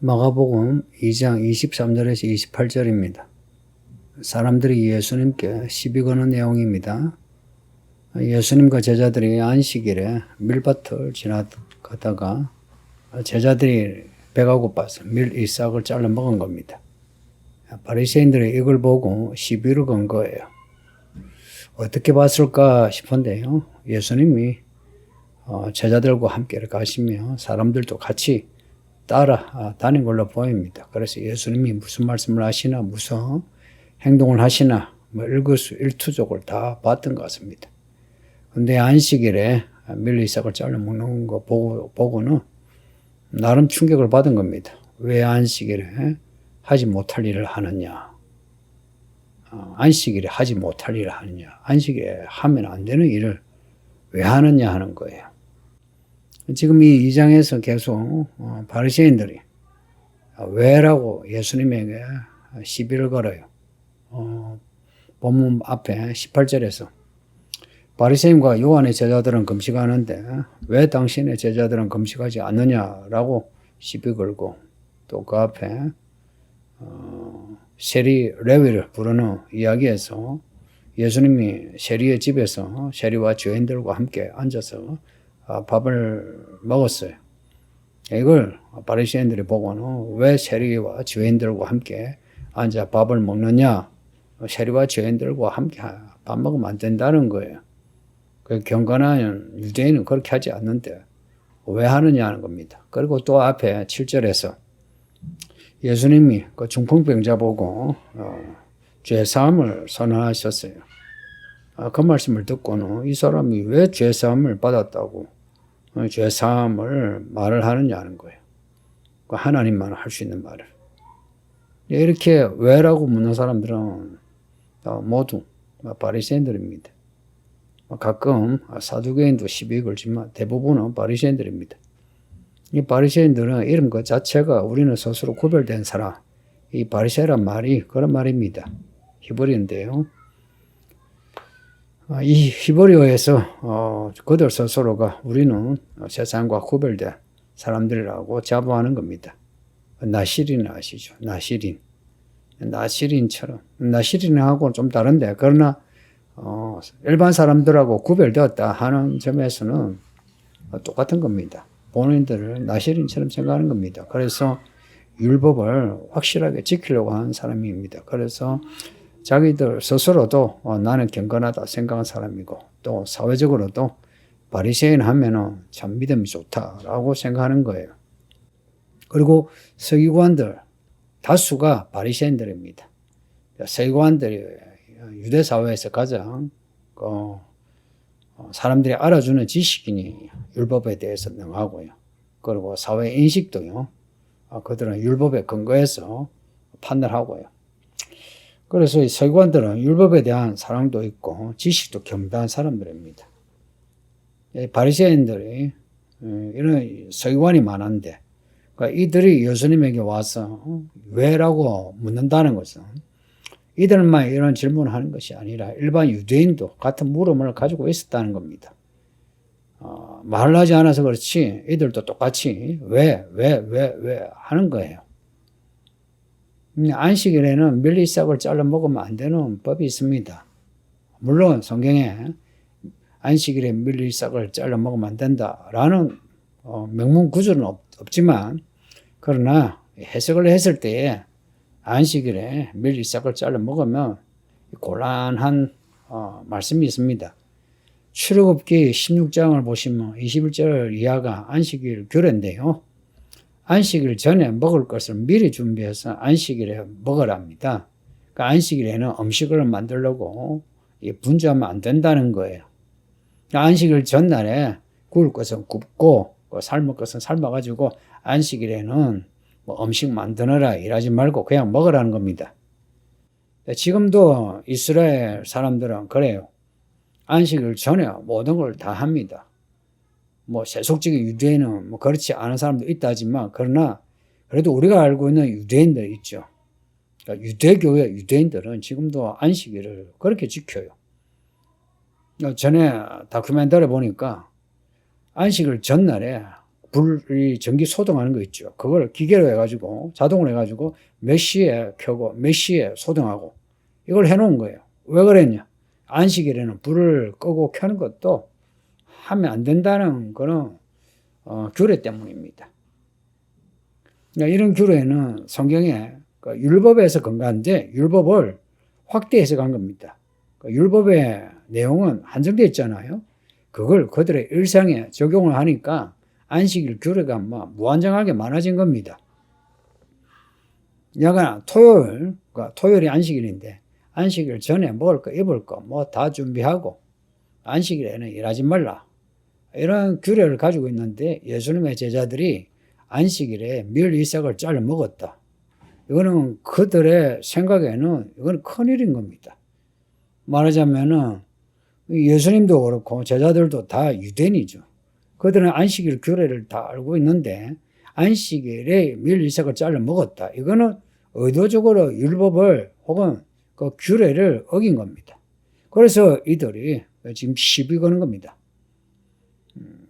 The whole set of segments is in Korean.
마가복음 2장 23절에서 28절입니다. 사람들이 예수님께 시비 거는 내용입니다. 예수님과 제자들이 안식일에 밀밭을 지나가다가 제자들이 배가 고파서 밀이 싹을 잘라 먹은 겁니다. 바리새인들이 이걸 보고 시비를 건 거예요. 어떻게 봤을까 싶은데요. 예수님이 어, 제자들과 함께 가시며 사람들도 같이 따라 다닌 걸로 보입니다. 그래서 예수님이 무슨 말씀을 하시나 무슨 행동을 하시나 뭐 일거수 일투족을 다 봤던 것 같습니다. 근데 안식일에 밀리삭을 잘라 먹는 거 보고, 보고는 나름 충격을 받은 겁니다. 왜 안식일에 하지 못할 일을 하느냐? 어, 안식일에 하지 못할 일을 하느냐? 안식일에 하면 안 되는 일을 왜 하느냐 하는 거예요. 지금 이 2장에서 계속 어, 바리새인들이 왜라고 예수님에게 시비를 걸어요. 어, 본문 앞에 18절에서 바리새인과 요한의 제자들은 금식하는데 왜 당신의 제자들은 금식하지 않느냐라고 시비 걸고 또 그 앞에 어, 세리 레위를 부르는 이야기에서 예수님이 세리의 집에서 세리와 죄인들과 함께 앉아서 아, 밥을 먹었어요. 이걸 바리새인들이 보고는 왜 세리와 죄인들과 함께 앉아 밥을 먹느냐? 세리와 죄인들과 함께 밥 먹으면 안 된다는 거예요. 그 경건한 유대인은 그렇게 하지 않는데 왜 하느냐 하는 겁니다. 그리고 또 앞에 7절에서 예수님이 그 중풍병자 보고 어, 죄 사함을 선언하셨어요. 아, 그 말씀을 듣고는 이 사람이 왜 죄 사함을 받았다고 어, 죄 사함을 말을 하느냐는 거예요. 그 하나님만 할 수 있는 말을. 이렇게 왜라고 묻는 사람들은 모두 바리새인들입니다. 가끔 사두개인도 시비 걸지만 대부분은 바리새인들입니다. 이 바리새인들은 이름 그 자체가 우리는 스스로 구별된 사람, 이 바리새란 말이 그런 말입니다. 히브리인데요. 이 히브리어에서 어, 그들 스스로가 우리는 세상과 구별된 사람들이라고 자부하는 겁니다. 나시린 아시죠? 나시린. 나시린처럼. 나시린하고는 좀 다른데, 그러나, 어, 일반 사람들하고 구별되었다 하는 점에서는 똑같은 겁니다. 본인들을 나시린처럼 생각하는 겁니다. 그래서 율법을 확실하게 지키려고 하는 사람입니다. 그래서 자기들 스스로도 어, 나는 경건하다 생각하는 사람이고 또 사회적으로도 바리새인 하면은 참 믿음이 좋다라고 생각하는 거예요. 그리고 서기관들 다수가 바리새인들입니다. 서기관들이 유대 사회에서 가장 어, 사람들이 알아주는 지식인이 율법에 대해서 능하고요. 그리고 사회 인식도요. 아, 그들은 율법에 근거해서 판단하고요. 그래서 이 서기관들은 율법에 대한 사랑도 있고 지식도 겸비한 사람들입니다. 바리새인들이 어, 이런 서기관이 많은데 그러니까 이들이 예수님에게 와서 어, 왜라고 묻는다는 것은 이들만 이런 질문을 하는 것이 아니라 일반 유대인도 같은 물음을 가지고 있었다는 겁니다. 어, 말을 하지 않아서 그렇지 이들도 똑같이 왜, 왜, 왜, 왜 하는 거예요. 음, 안식일에는 밀리싹을 잘라 먹으면 안 되는 법이 있습니다. 물론 성경에 안식일에 밀리싹을 잘라 먹으면 안 된다라는 어, 명문 구조는 없, 없지만 그러나 해석을 했을 때에 안식일에 밀리싹을 잘라 먹으면 곤란한 어, 말씀이 있습니다. 출애굽기 16장을 보시면 21절 이하가 안식일 규례인데요. 안식일 전에 먹을 것을 미리 준비해서 안식일에 먹으랍니다. 그 안식일에는 음식을 만들려고 분주하면 안 된다는 거예요. 안식일 전날에 구울 것은 굽고 삶을 것은 삶아가지고 안식일에는 뭐 음식 만드느라 일하지 말고 그냥 먹으라는 겁니다. 지금도 이스라엘 사람들은 그래요. 안식일 전에 모든 걸 다 합니다. 뭐 세속적인 유대인은 뭐 그렇지 않은 사람도 있다지만 그러나 그래도 우리가 알고 있는 유대인들 있죠. 그러니까 유대교회 유대인들은 지금도 안식일을 그렇게 지켜요. 전에 다큐멘터리 보니까 안식일 전날에 불이 전기 소등하는 거 있죠. 그걸 기계로 해가지고 자동으로 해가지고 몇 시에 켜고 몇 시에 소등하고 이걸 해놓은 거예요. 왜 그랬냐? 안식일에는 불을 끄고 켜는 것도 하면 안 된다는 그런 어, 규례 때문입니다. 그러니까 이런 규례는 성경에 그 율법에서 근거한데 율법을 확대 해석한 겁니다. 그 율법의 내용은 한정되어 있잖아요. 그걸 그들의 일상에 적용을 하니까 안식일 규례가 뭐 무한정하게 많아진 겁니다. 야간 토요일, 그 토요일이 안식일인데 안식일 전에 먹을 거 입을 거 뭐 다 준비하고 안식일에는 일하지 말라. 이런 규례를 가지고 있는데 예수님의 제자들이 안식일에 밀 이삭을 잘라 먹었다. 이거는 그들의 생각에는 이건 큰일인 겁니다. 말하자면은 예수님도 그렇고 제자들도 다 유대인이죠. 그들은 안식일 규례를 다 알고 있는데 안식일에 밀 이삭을 잘라 먹었다. 이거는 의도적으로 율법을 혹은 그 규례를 어긴 겁니다. 그래서 이들이 지금 시비 거는 겁니다.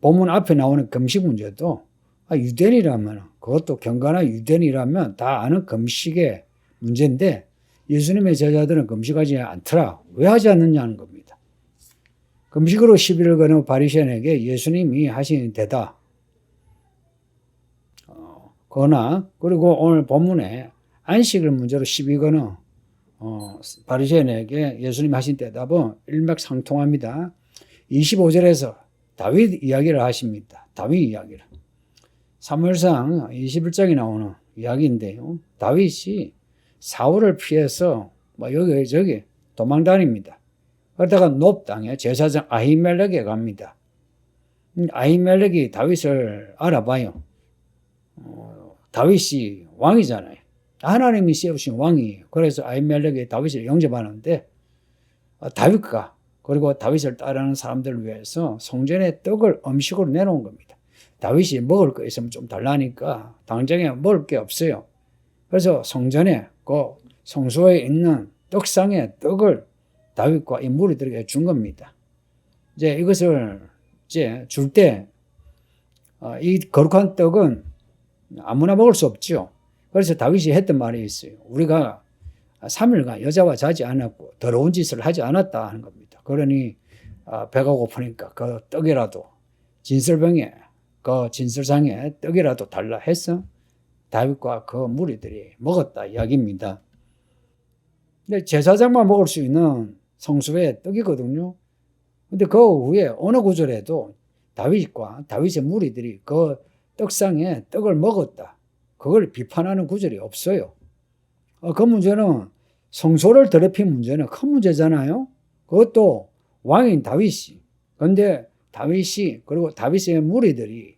음, 본문 앞에 나오는 금식 문제도 아, 유대인이라면 그것도 경건한 유대인이라면 다 아는 금식의 문제인데 예수님의 제자들은 금식하지 않더라. 왜 하지 않느냐는 겁니다. 금식으로 시비를 거는 바리새인에게 예수님이 하신 대답 어, 거나 그리고 오늘 본문에 안식을 문제로 시비 거는 어, 바리새인에게 예수님 하신 대답은 일맥상통합니다. 25절에서 다윗 이야기를 하십니다. 다윗 이야기를. 사무엘상 21장에 나오는 이야기인데요. 다윗이 사울을 피해서 뭐 여기 저기 도망 다닙니다. 그러다가 높 땅에 제사장 아히멜렉에 갑니다. 아히멜렉이 다윗을 알아봐요. 어, 다윗이 왕이잖아요. 하나님이 세우신 왕이에요. 그래서 아히멜렉이 다윗을 영접하는데 어, 다윗과 그리고 다윗을 따르는 사람들을 위해서 성전에 떡을 음식으로 내놓은 겁니다. 다윗이 먹을 거 있으면 좀 달라니까 당장에 먹을 게 없어요. 그래서 성전에 그 성소에 있는 떡상에 떡을 다윗과 이 무리들에게 준 겁니다. 이제 이것을 이제 줄 때, 어, 이 거룩한 떡은 아무나 먹을 수 없죠. 그래서 다윗이 했던 말이 있어요. 우리가 3일간 여자와 자지 않았고 더러운 짓을 하지 않았다 하는 겁니다. 그러니 아, 배가 고프니까 그 떡이라도 진설병에 그 진설상에 떡이라도 달라 해서 다윗과 그 무리들이 먹었다 이야기입니다. 근데 제사장만 먹을 수 있는 성수의 떡이거든요. 근데 그 후에 어느 구절에도 다윗과 다윗의 무리들이 그 떡상에 떡을 먹었다. 그걸 비판하는 구절이 없어요. 어, 그 문제는 성소를 더럽힌 문제는 큰 문제잖아요. 그것도 왕인 다윗이. 근데 다윗이 그리고 다윗의 무리들이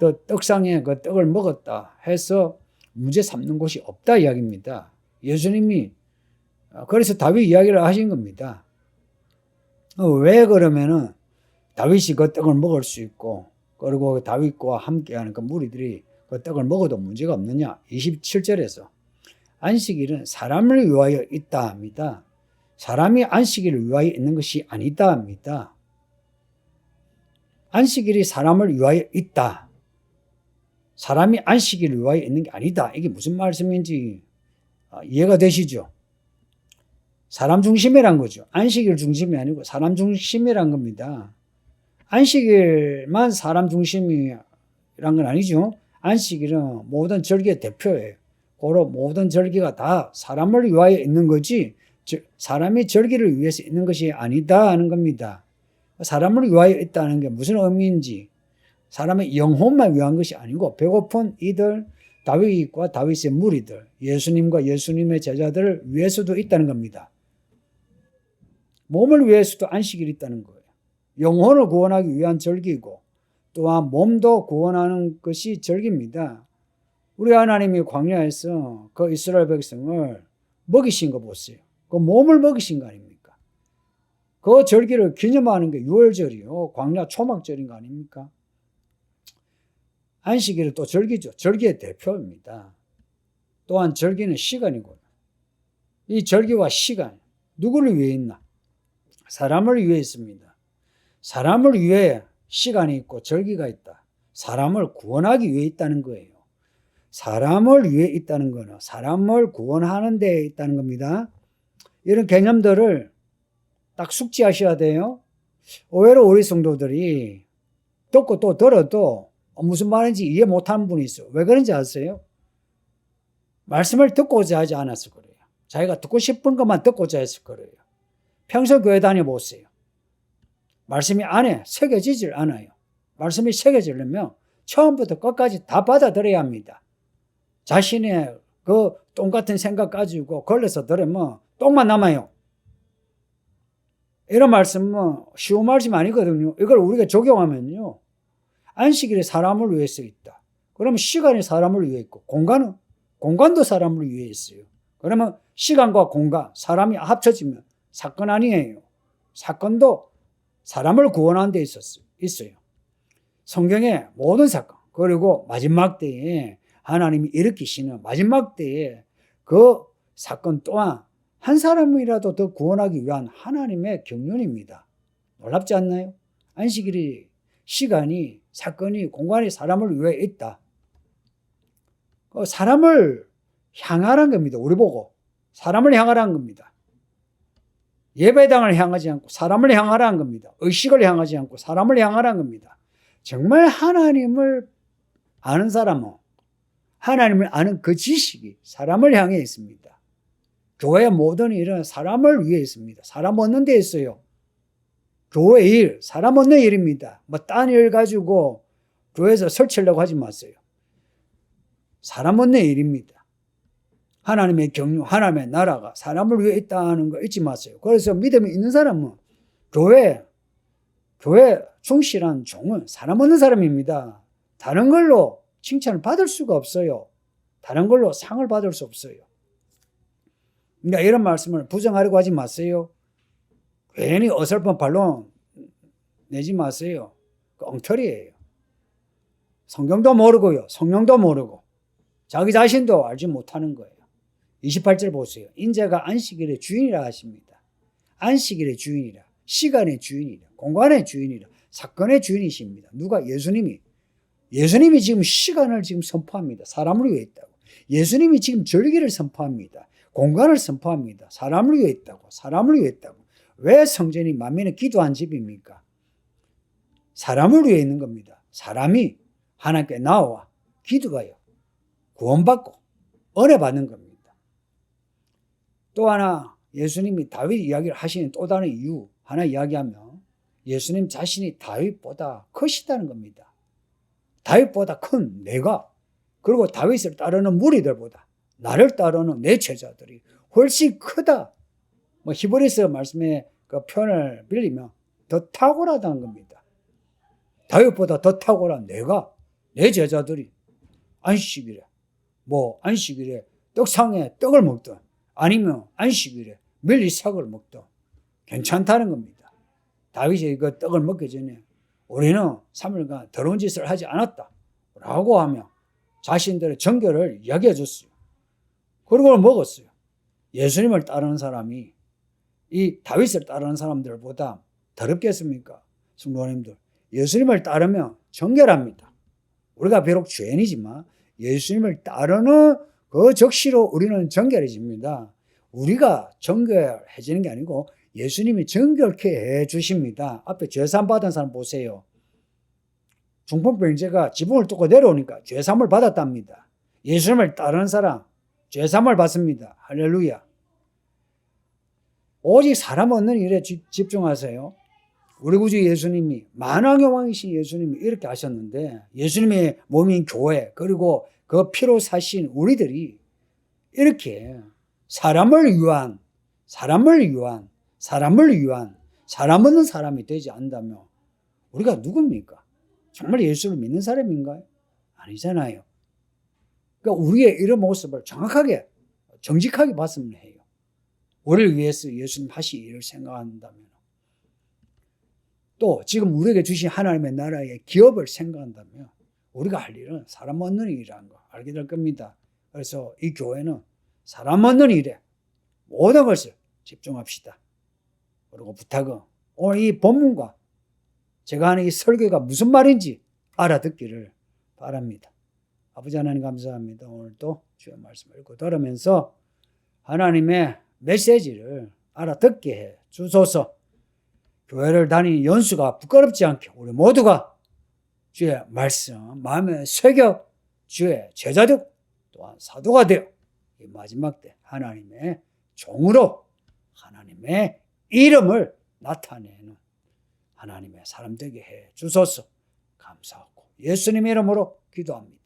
또 떡상에 그 떡을 먹었다 해서 문제 삼는 곳이 없다 이야기입니다. 예수님이 어, 그래서 다윗 이야기를 하신 겁니다. 어, 왜 그러면은 다윗이 그 떡을 먹을 수 있고 그리고 다윗과 함께하는 그 무리들이 그 떡을 먹어도 문제가 없느냐? 27절에서 안식일은 사람을 위하여 있다 합니다. 사람이 안식일을 위하여 있는 것이 아니다 합니다. 안식일이 사람을 위하여 있다. 사람이 안식일을 위하여 있는 게 아니다. 이게 무슨 말씀인지 아, 이해가 되시죠? 사람 중심이란 거죠. 안식일 중심이 아니고 사람 중심이란 겁니다. 안식일만 사람 중심이란 건 아니죠. 안식일은 모든 절기의 대표예요. 고로 모든 절기가 다 사람을 위하여 있는 거지 사람이 절기를 위해서 있는 것이 아니다 하는 겁니다. 사람을 위하여 있다는 게 무슨 의미인지 사람의 영혼만 위한 것이 아니고 배고픈 이들 다윗과 다윗의 무리들 예수님과 예수님의 제자들을 위해서도 있다는 겁니다. 몸을 위해서도 안식일이 있다는 거예요. 영혼을 구원하기 위한 절기고 또한 몸도 구원하는 것이 절기입니다. 우리 하나님이 광야에서 그 이스라엘 백성을 먹이신 거 보세요. 그 몸을 먹이신 거 아닙니까? 그 절기를 기념하는 게 6월절이요. 광야 초막절인 거 아닙니까? 안식일은 또 절기죠. 절기의 대표입니다. 또한 절기는 시간이고 이 절기와 시간 누구를 위해 있나? 사람을 위해 있습니다. 사람을 위해 시간이 있고 절기가 있다. 사람을 구원하기 위해 있다는 거예요. 사람을 위해 있다는 거는 사람을 구원하는 데 있다는 겁니다. 이런 개념들을 딱 숙지하셔야 돼요. 의외로 우리 성도들이 듣고 또 들어도 무슨 말인지 이해 못하는 분이 있어요. 왜 그런지 아세요? 말씀을 듣고자 하지 않았을 거예요. 자기가 듣고 싶은 것만 듣고자 했을 거예요. 평소 교회 다녀보세요. 말씀이 안에 새겨지질 않아요. 말씀이 새겨지려면 처음부터 끝까지 다 받아들여야 합니다. 자신의 그 똥 같은 생각 가지고 걸려서 들으면 똥만 남아요. 이런 말씀은 쉬운 말씀 아니거든요. 이걸 우리가 적용하면요. 안식일이 사람을 위해 서 있다. 그러면 시간이 사람을 위해 있고 공간은 공간도 사람을 위해 있어요. 그러면 시간과 공간, 사람이 합쳐지면 사건 아니에요. 사건도 사람을 구원하는 데 있었어요. 있어요. 성경의 모든 사건, 그리고 마지막 때에 하나님이 일으키시는 마지막 때에 그 사건 또한 한 사람이라도 더 구원하기 위한 하나님의 경륜입니다. 놀랍지 않나요? 안식일이 시간이 사건이 공간이 사람을 위해 있다. 그 사람을 향하라는 겁니다. 우리 보고 사람을 향하라는 겁니다. 예배당을 향하지 않고 사람을 향하라는 겁니다. 의식을 향하지 않고 사람을 향하라는 겁니다. 정말 하나님을 아는 사람은 하나님을 아는 그 지식이 사람을 향해 있습니다. 교회 모든 일은 사람을 위해 있습니다. 사람 얻는 데 있어요. 교회 일, 사람 얻는 일입니다. 뭐 딴 일 가지고 교회에서 설치려고 하지 마세요. 사람 얻는 일입니다. 하나님의 경륜, 하나님의 나라가 사람을 위해 있다는 거 잊지 마세요. 그래서 믿음이 있는 사람은 교회, 교회 충실한 종은 사람 얻는 사람입니다. 다른 걸로 칭찬을 받을 수가 없어요. 다른 걸로 상을 받을 수 없어요. 그러니까 이런 말씀을 부정하려고 하지 마세요. 괜히 어설픈 반론 내지 마세요. 그 엉터리예요. 성경도 모르고요. 성령도 모르고 자기 자신도 알지 못하는 거예요. 28절 보세요. 인자가 안식일의 주인이라 하십니다. 안식일의 주인이라, 시간의 주인이라, 공간의 주인이라, 사건의 주인이십니다. 누가 예수님이 예수님이 지금 시간을 지금 선포합니다. 사람을 위해 있다고. 예수님이 지금 절기를 선포합니다. 공간을 선포합니다. 사람을 위해 있다고. 사람을 위해 있다고. 왜 성전이 만민의 기도한 집입니까? 사람을 위해 있는 겁니다. 사람이 하나님께 나와 기도가요. 구원받고 은혜 받는 겁니다. 또 하나 예수님이 다윗 이야기를 하시는 또 다른 이유 하나 이야기하면 예수님 자신이 다윗보다 크시다는 겁니다. 다윗보다 큰 내가 그리고 다윗을 따르는 무리들보다 나를 따르는 내 제자들이 훨씬 크다. 뭐 히브리서 말씀의 그 표현을 빌리면 더 탁월하다는 겁니다. 다윗보다 더 탁월한 내가 내 제자들이 안식일에 뭐 안식일에 떡상에 떡을 먹든 아니면 안식일에 멜리삭을 먹든 괜찮다는 겁니다. 다윗이 그 떡을 먹기 전에 우리는 3일간 더러운 짓을 하지 않았다. 라고 하며 자신들의 정결을 이야기해 줬어요. 그리고 먹었어요. 예수님을 따르는 사람이 이 다윗을 따르는 사람들보다 더럽겠습니까? 성도님들. 예수님을 따르면 정결합니다. 우리가 비록 죄인이지만 예수님을 따르는 그 적시로 우리는 정결해집니다. 우리가 정결해지는 게 아니고 예수님이 정결케 해 주십니다. 앞에 죄산 받은 사람 보세요. 중풍병자가 지붕을 뚫고 내려오니까 죄삼을 받았답니다. 예수님을 따르는 사람 죄삼을 받습니다. 할렐루야. 오직 사람 얻는 일에 집중하세요. 우리 구주 예수님이 만왕의 왕이신 예수님이 이렇게 하셨는데 예수님의 몸인 교회 그리고 그 피로 사신 우리들이 이렇게 사람을 위한 사람을 위한 사람을 위한 사람 얻는 사람이 되지 않다면 우리가 누굽니까? 정말 예수를 믿는 사람인가요? 아니잖아요. 그러니까 우리의 이런 모습을 정확하게, 정직하게 봤으면 해요. 우리를 위해서 예수님 하시 일을 생각한다면. 또 지금 우리에게 주신 하나님의 나라의 기업을 생각한다면 우리가 할 일은 사람 얻는 일이라는 거 알게 될 겁니다. 그래서 이 교회는 사람 얻는 일에 모든 것을 집중합시다. 그리고 부탁은 오늘 이 본문과 제가 하는 이 설교가 무슨 말인지 알아듣기를 바랍니다. 아버지 하나님 감사합니다. 오늘도 주의 말씀을 읽고 들으면서 하나님의 메시지를 알아듣게 해 주소서. 교회를 다니는 연수가 부끄럽지 않게 우리 모두가 주의 말씀 마음에 새겨 주의 제자들 또한 사도가 되어 이 마지막 때 하나님의 종으로 하나님의 이름을 나타내는 하나님의 사람 되게 해 주소서 감사하고 예수님 이름으로 기도합니다.